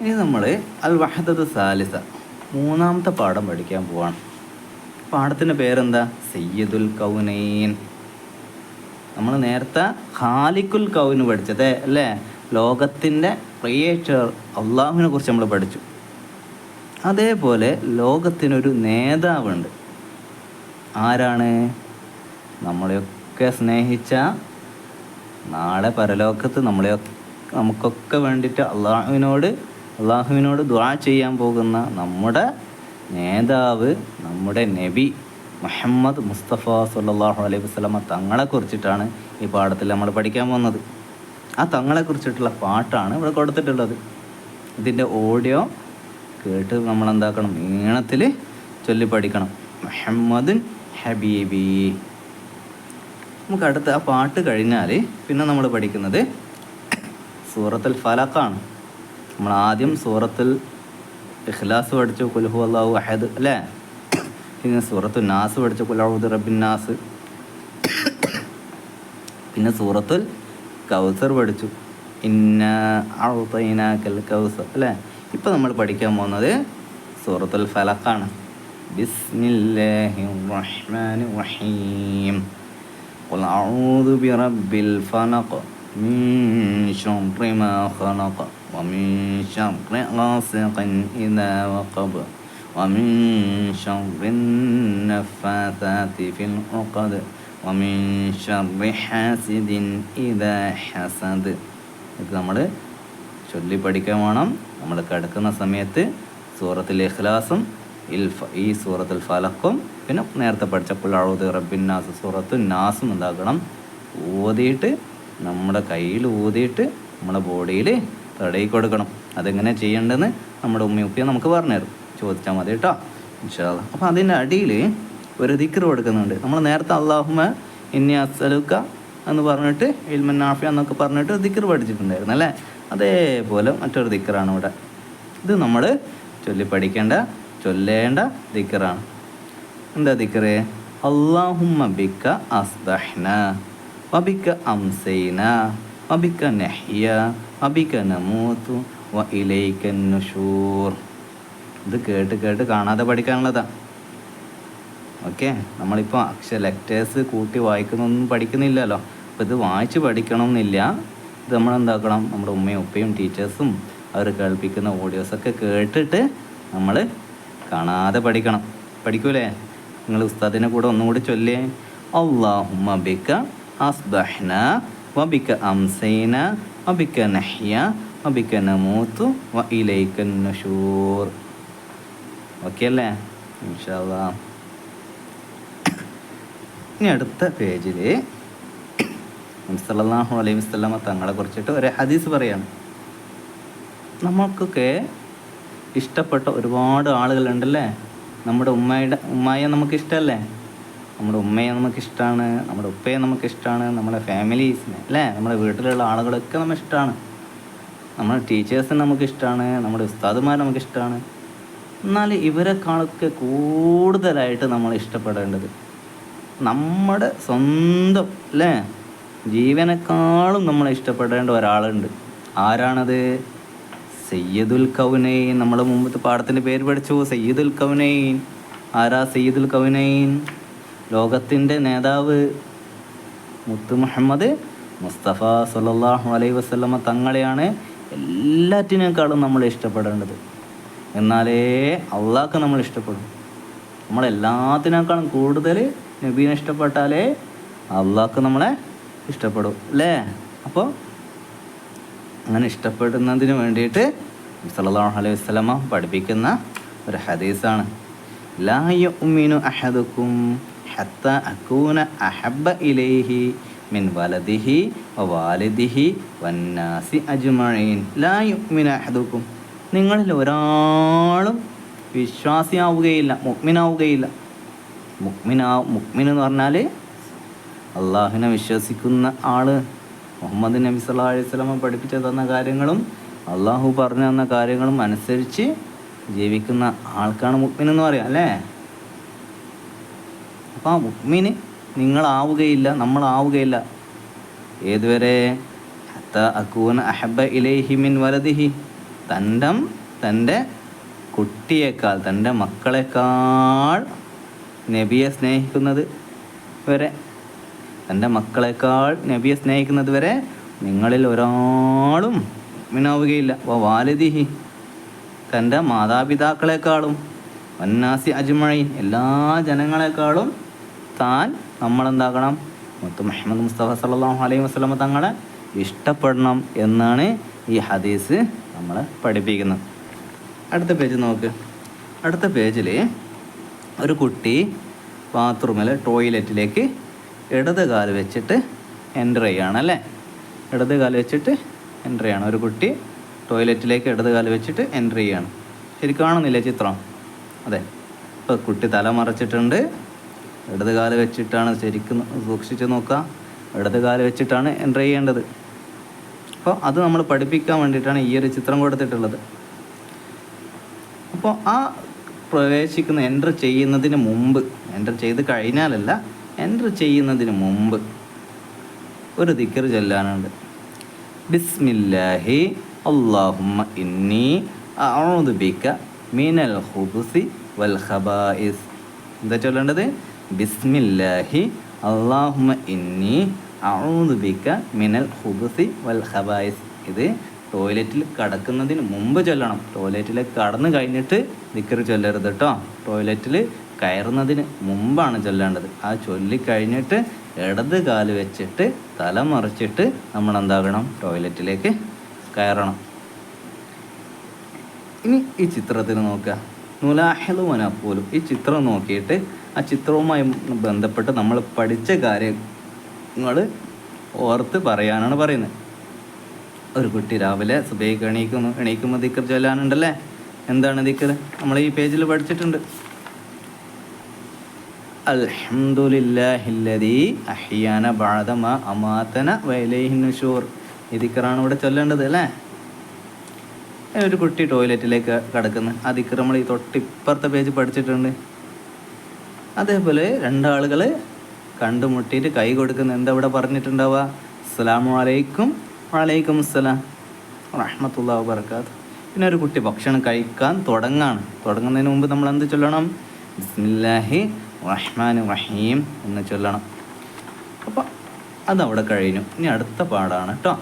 ഇനി നമ്മൾ അൽ വഹദത്ത് സാലിസ മൂന്നാമത്തെ പാഠം പഠിക്കാൻ പോവാണ്. പാഠത്തിന്റെ പേരെന്താ? സയ്യദുൽ കൗനൈൻ. നമ്മൾ നേരത്തെ ഖാലിക്കുൽ കൗന് പഠിച്ചത് അല്ലേ? ലോകത്തിന്റെ ക്രിയേറ്റർ അള്ളാഹുവിനെ കുറിച്ച് നമ്മൾ പഠിച്ചു. അതേപോലെ ലോകത്തിനൊരു നേതാവുണ്ട്. ആരാണ്? നമ്മളെയൊക്കെ സ്നേഹിച്ച നാളെ പരലോകത്ത് നമ്മളെയൊക്കെ നമുക്കൊക്കെ വേണ്ടിയിട്ട് അള്ളാഹുവിനോട് അള്ളാഹുവിനോട് ദ്വാ ചെയ്യാൻ പോകുന്ന നമ്മുടെ നേതാവ് നമ്മുടെ നബി മുഹമ്മദ് മുസ്തഫ സല്ലാഹു അലൈഹി വസ്ലമ തങ്ങളെ കുറിച്ചിട്ടാണ് ഈ പാഠത്തിൽ നമ്മൾ പഠിക്കാൻ പോകുന്നത്. ആ തങ്ങളെ കുറിച്ചിട്ടുള്ള പാട്ടാണ് ഇവിടെ കൊടുത്തിട്ടുള്ളത്. ഇതിന്റെ ഓഡിയോ കേട്ട് നമ്മൾ എന്താക്കണം? ഈണത്തിൽ ചൊല്ലി പഠിക്കണം. മുഹമ്മദുൻ ഹബീബി. നമുക്ക് അടുത്ത ആ പാട്ട് കഴിഞ്ഞാൽ പിന്നെ നമ്മൾ പഠിക്കുന്നത് സൂറത്തുൽ ഫലക്കാണ് നമ്മൾ ആദ്യം സൂറത്തുൽ ഇഖ്ലാസ് പഠിച്ചു കുൽഹു അള്ളാഹു അഹദ് അല്ലേ പിന്നെ സൂറത്തു നാസ് പഠിച്ചു കുലഹുദ് റബിൻ നാസ് പിന്നെ സൂറത്തുൽ കൗസർ പഠിച്ചു ഇന്ന ഔതൈനാക്കൽ കൗസർ അല്ലേ ഇപ്പം നമ്മൾ പഠിക്കാൻ പോകുന്നത് സൂറത്തുൽ ഫലക്കാണ് ബിസ്മില്ലാഹി റഹ്മാൻ റഹീം قل أعوذ برب الفلق من شر ما خلق ومن شر غاسق إذا وقب ومن شر النفاثات في العقد ومن شر حاسد إذا حسد ഇത് നമ്മൾ ചൊല്ലി പഠിക്കാൻ വേണം നമ്മൾ കിടക്കുന്ന സമയത്ത് സൂറത്തിൽ ഇഖ്ലാസും ഇൽഫ ഈ സൂറത്തുൽ ഫലക്കും പിന്നെ നേരത്തെ പഠിച്ച പുള്ളാവൂത് റബ്ബിൻ നാസ് സൂറത്തു നാസും എന്താക്കണം ഊതിയിട്ട് നമ്മുടെ കയ്യിൽ ഊതിയിട്ട് നമ്മുടെ ബോഡിയിൽ തടയി കൊടുക്കണം. അതെങ്ങനെ ചെയ്യേണ്ടതെന്ന് നമ്മുടെ ഉമ്മയുപ്പിയെ നമുക്ക് പറഞ്ഞുതരും. ചോദിച്ചാൽ മതി കേട്ടോ. ഇൻഷാല്ല അപ്പോൾ അതിന്റെ അടിയിൽ ഒരു ദിക്കർ കൊടുക്കുന്നുണ്ട്. നമ്മൾ നേരത്തെ അള്ളാഹുമ ഇന്നി അസലുക്ക എന്ന് പറഞ്ഞിട്ട് ഇൽമൻ നാഫിയ എന്നൊക്കെ പറഞ്ഞിട്ട് ദിക്കർ പഠിച്ചിട്ടുണ്ടായിരുന്നു അല്ലേ? അതേപോലെ മറ്റൊരു ദിക്കറാണ് ഇവിടെ. ഇത് നമ്മൾ ചൊല്ലി പഠിക്കേണ്ട ചൊല്ലേണ്ട ദിക്കറാണ് എന്താ ദിക്കറ് അള്ളാഹുമ്മ ബിക്ക അസ്ബഹ്ന വബിക്ക അംസൈന. വബിക്ക നഹ്യ وبك നമൂത്തു وإليك النشور ഇത് കേട്ട് കേട്ട് കാണാതെ പഠിക്കാനുള്ളതാ. ഓക്കെ? നമ്മളിപ്പോൾ അക്ഷര ലെക്ചേഴ്സ് കൂട്ടി വായിക്കുന്നൊന്നും പഠിക്കുന്നില്ലല്ലോ. അപ്പോൾ ഇത് വായിച്ച് പഠിക്കണം എന്നില്ല ഇത് നമ്മൾ എന്താക്കണം നമ്മുടെ ഉമ്മയും ഉപ്പയും ടീച്ചേഴ്സും അവർ കേൾപ്പിക്കുന്ന ഓഡിയോസൊക്കെ കേട്ടിട്ട് നമ്മൾ കാണാതെ പഠിക്കണം. പഠിക്കൂലേ? നിങ്ങൾ ഉസ്താദിനെ കൂടെ ഒന്നുകൂടി ചൊല്ലേ. അള്ളാഹുമ്മ ബിക്ക അസ്ബഹ്ന വബിക്ക അംസൈന വബിക്ക നഹ്യ വബിക്ക നമൂത്തു വ ഇലൈക നഷൂർ. ഓക്കെ അല്ലേ? ഇൻഷാല്ലാ ഇനി അടുത്ത പേജിൽ സല്ലല്ലാഹു അലൈഹി വസല്ലമ തങ്ങളെ കുറിച്ചിട്ട് ഒരു ഹദീസ് പറയാണ്. നമ്മൾക്കൊക്കെ ഇഷ്ടപ്പെട്ട ഒരുപാട് ആളുകളുണ്ടല്ലേ? നമ്മുടെ ഉമ്മയുടെ ഉമ്മയെ നമുക്ക് ഇഷ്ടമല്ലേ നമ്മുടെ ഉമ്മയെ നമുക്ക് ഇഷ്ടമാണ് നമ്മുടെ ഉപ്പയെ നമുക്ക് ഇഷ്ടമാണ് നമ്മുടെ ഫാമിലീസിനെ അല്ലേ? നമ്മുടെ വീട്ടിലുള്ള ആളുകളൊക്കെ നമ്മൾ ഇഷ്ടമാണ് നമ്മുടെ ടീച്ചേഴ്സിനെ നമുക്ക് ഇഷ്ടമാണ് നമ്മുടെ ഉസ്താദുമാരെ നമുക്ക് ഇഷ്ടമാണ് എന്നാൽ ഇവരെക്കാളൊക്കെ കൂടുതലായിട്ട് നമ്മൾ ഇഷ്ടപ്പെടേണ്ടത് നമ്മുടെ സ്വന്തം അല്ലേ? ജീവനേക്കാളും നമ്മൾ ഇഷ്ടപ്പെടേണ്ട ഒരാളുണ്ട്. ആരാണത്? സയ്യദുൽ കൗനൈൻ. നമ്മൾ മുമ്പത്തെ പാഠത്തിന്റെ പേര് പഠിച്ചു. സയ്യദുൽ കൗനൈൻ. ആരാ സയ്യദുൽ കൗനൈൻ? ലോകത്തിന്റെ നേതാവ് മുത്തു മുഹമ്മദ് മുസ്തഫ സല്ലല്ലാഹു അലൈ വസല്ലമ തങ്ങളെയാണ് എല്ലാറ്റിനേക്കാളും നമ്മൾ ഇഷ്ടപ്പെടേണ്ടത്. എന്നാലേ അള്ളാഹ്ക്ക് നമ്മൾ ഇഷ്ടപ്പെടും. നമ്മൾ എല്ലാത്തിനേക്കാളും കൂടുതൽ നബീനെ ഇഷ്ടപ്പെട്ടാലേ അള്ളാഹ്ക്ക് നമ്മളെ ഇഷ്ടപ്പെടും അല്ലേ? അപ്പോൾ അങ്ങനെ ഇഷ്ടപ്പെടുന്നതിന് വേണ്ടിയിട്ട് സല്ലല്ലാഹു അലൈഹി വസല്ലമ പഠിപ്പിക്കുന്ന ഒരു ഹദീസാണ്. ലാ യുഅ്മിനു അഹദുക്കും ഹത്ത അകൂന അഹബ്ബ ഇലൈഹി മിൻ വലദിഹി വാലിദിഹി വന്നാസി അജ്മഈൻ ലാ യുക്മിന അഹദുക്കും നിങ്ങളിൽ ഒരാളും വിശ്വാസിയാവുകയില്ല മുക്മിനാവുകയില്ല മുക്മിനാ മുക്മിൻ എന്ന് പറഞ്ഞാൽ അള്ളാഹുവിനെ വിശ്വസിക്കുന്ന ആൾ മുഹമ്മദ് നബി സല്ലാ അലൈഹി സ്വലമ പഠിപ്പിച്ചു തന്ന കാര്യങ്ങളും അള്ളാഹു പറഞ്ഞു തന്ന കാര്യങ്ങളും അനുസരിച്ച് ജീവിക്കുന്ന ആൾക്കാണ് മുക്മിൻ എന്ന് പറയാം അല്ലേ? അപ്പോൾ ആ മുക്മിന് നിങ്ങളാവുകയില്ല നമ്മളാവുകയില്ല. ഏതുവരെ? അഹബ ഇലൈഹി വലതിഹി തന്റെ തന്റെ കുട്ടിയേക്കാൾ തന്റെ മക്കളെക്കാൾ നബിയെ സ്നേഹിക്കുന്നത് വരെ തന്റെ മക്കളെക്കാൾ നബിയെ സ്നേഹിക്കുന്നത് വരെ നിങ്ങളിൽ ഒരാളും മിനാവുകയില്ല വ വാലിദിഹി. തന്റെ മാതാപിതാക്കളെക്കാളും വന്നാസി അജ്മഴീൻ എല്ലാ ജനങ്ങളെക്കാളും താൻ നമ്മളെന്താക്കണം മുത്തു മുഹമ്മദ് മുസ്തഫ സല്ലല്ലാഹു അലൈഹി വസ്ലമ തങ്ങളെ ഇഷ്ടപ്പെടണം എന്നാണ് ഈ ഹദീസ് നമ്മൾ പഠിപ്പിക്കുന്നത്. അടുത്ത പേജ് നോക്ക്. അടുത്ത പേജിൽ ഒരു കുട്ടി ബാത്റൂമിൽ ടോയ്ലറ്റിലേക്ക് ഇടത് കാൽ വെച്ചിട്ട് എന്റർ ചെയ്യുകയാണല്ലേ ഇടത് കാൽ വെച്ചിട്ട് എന്റർ ചെയ്യണം ഒരു കുട്ടി ടോയ്ലറ്റിലേക്ക് ഇടത് കാൽ വെച്ചിട്ട് എന്റർ ചെയ്യാണ് ശരി കാണുന്നില്ല ചിത്രം? അതെ. ഇപ്പോൾ കുട്ടി തല മറച്ചിട്ടുണ്ട്. ഇടത് കാൽ വെച്ചിട്ടാണ് ശരിക്കും സൂക്ഷിച്ച് നോക്കുക. ഇടത് കാൽ വെച്ചിട്ടാണ് എന്റർ ചെയ്യേണ്ടത്. അപ്പോൾ അത് നമ്മൾ പഠിപ്പിക്കാൻ വേണ്ടിയിട്ടാണ് ഈ ഒരു ചിത്രം കൊടുത്തിട്ടുള്ളത്. അപ്പോൾ ആ പ്രവേശിക്കുന്ന എന്റർ ചെയ്യുന്നതിന് മുമ്പ് എന്റർ ചെയ്ത് കഴിഞ്ഞാലല്ല എന്റർ ചെയ്യുന്നതിന് മുമ്പ് ഒരു ദിക്കർ ചൊല്ലാനുണ്ട്. ബിസ്മില്ലാഹി അള്ളാഹുമ്മ ഇന്നി അഊദു ബിക മിനൽ ഖുബുസി വൽ ഖബായിസ്. എന്താ ചൊല്ലേണ്ടത്? ബിസ്മില്ലാഹി അള്ളാഹുമ ഇന്നി അഊദു ബിക മിനൽ ഹുബുസി വൽ ഖബായിസ്. ഇത് ടോയ്ലറ്റിൽ കടക്കുന്നതിന് മുമ്പ് ചൊല്ലണം. ടോയ്ലറ്റിൽ കടന്നു കഴിഞ്ഞിട്ട് ദിക്കർ ചൊല്ലരുത് കേട്ടോ ടോയ്ലറ്റിൽ കയറുന്നതിന് മുമ്പാണ് ചൊല്ലേണ്ടത്. ആ ചൊല്ലിക്കഴിഞ്ഞിട്ട് ഇടത് കാൽ വെച്ചിട്ട് തല മറിച്ചിട്ട് നമ്മൾ എന്താകണം ടോയ്ലറ്റിലേക്ക് കയറണം. ഇനി ഈ ചിത്രത്തിൽ നോക്കുക. നുലാഹിളു വനപ്പോലും ഈ ചിത്രം നോക്കിയിട്ട് ആ ചിത്രവുമായി ബന്ധപ്പെട്ട് നമ്മൾ പഠിച്ച കാര്യങ്ങൾ ഓർത്ത് പറയാനാണ് പറയുന്നത്. ഒരു കുട്ടി രാവിലെ സുബൈക്ക് എണീക്കുന്നു എണീക്കുമ്പോൾ ദിക്കർ ചൊല്ലാനുണ്ടല്ലേ? എന്താണ് ദിക്കർ നമ്മൾ ഈ പേജിൽ പഠിച്ചിട്ടുണ്ട്. അൽഹംദുലില്ലാഹില്ലദീ ഈ ഇവിടെ ചൊല്ലേണ്ടത് അല്ലേ? ഒരു കുട്ടി ടോയ്ലറ്റിലേക്ക് കടക്കുന്നത് ആ നമ്മൾ ഈ തൊട്ടിപ്പുറത്തെ പേജ് പഠിച്ചിട്ടുണ്ട്. അതേപോലെ രണ്ടാളുകൾ കണ്ടുമുട്ടിയിട്ട് കൈ കൊടുക്കുന്ന എന്താ ഇവിടെ പറഞ്ഞിട്ടുണ്ടാവുക? അസ്സലാമു അലൈക്കും. വലൈക്കും അസ്സലാം. റഹ്മത്തുള്ള വബർക്കാത്ത് പിന്നെ ഒരു കുട്ടി ഭക്ഷണം കഴിക്കാൻ തുടങ്ങാണ്. തുടങ്ങുന്നതിന് മുമ്പ് നമ്മൾ എന്ത് ചൊല്ലണം? ബിസ്മില്ലാഹി റഹ്മാൻ റഹീം എന്ന് ചൊല്ലണം. അപ്പോൾ അതവിടെ കഴിഞ്ഞു. ഇനി അടുത്ത പാടാണ് കേട്ടോ